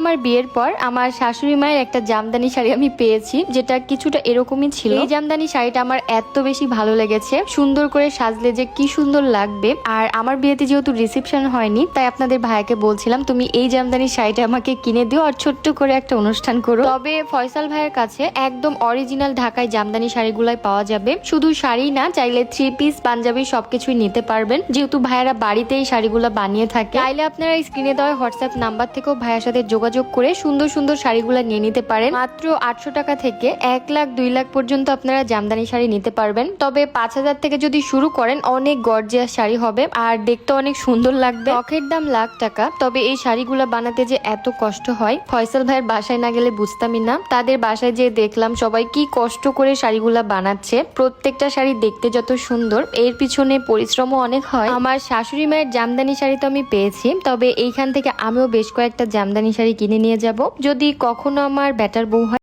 আমার বিয়ের পর আমার শাশুড়ি মায়ের একটা জামদানি শাড়ি আমি পেয়েছি যেটা কিছুটা এরকমই ছিল। এই জামদানি শাড়িটা আমার এত বেশি ভালো লেগেছে সুন্দর করে সাজলে যে কি সুন্দর লাগবে। আর আমার বিয়েতে যেহেতু রিসেপশন হয়নি তাই আপনাদের ভাইয়াকে বলছিলাম তুমি এই জামদানি শাড়িটা আমাকে কিনে দিও আর ছোট্ট করে একটা অনুষ্ঠান করো। তবে ফয়সাল ভাইয়ের কাছে একদম অরিজিনাল ঢাকায় জামদানি শাড়িগুলাই পাওয়া যাবে। শুধু শাড়ি না চাইলে থ্রি পিস পাঞ্জাবি সবকিছুই নিতে পারবেন। যেহেতু ভাইয়ারা বাড়িতে এই শাড়িগুলো বানিয়ে থাকে চাইলে আপনারা স্ক্রিনে দেওয়া হোয়াটসঅ্যাপ নাম্বার থেকেও ভাইয়ার সাথে যোগাযোগ করে সুন্দর সুন্দর শাড়িগুলো নিয়ে নিতে পারেন। মাত্র আটশো টাকা থেকে এক লাখ, দুই লাখ পর্যন্ত আপনারা জামদানি শাড়ি নিতে পারবেন। তবে পাঁচ হাজার থেকে যদি শুরু করেন, অনেক গর্জিয়াস শাড়ি হবে আর দেখতে অনেক সুন্দর লাগবে। শখের দাম লাখ টাকা, তবে এই শাড়িগুলো বানাতে যে এত কষ্ট হয়, ফয়সাল ভাইয়ের বাসায় না গেলে বুঝতামই না। তাদের বাসায় যে দেখলাম সবাই কি কষ্ট করে শাড়িগুলা বানাচ্ছে। প্রত্যেকটা শাড়ি দেখতে যত সুন্দর, এর পিছনে পরিশ্রমও অনেক হয়। আমার শাশুড়ি মায়ের জামদানি শাড়ি তো আমি পেয়েছি, তবে এইখান থেকে আমিও বেশ কয়েকটা জামদানি শাড়ি কিনে নিয়ে যাব। যদি কখনো আমার ব্যাটার বউ হয়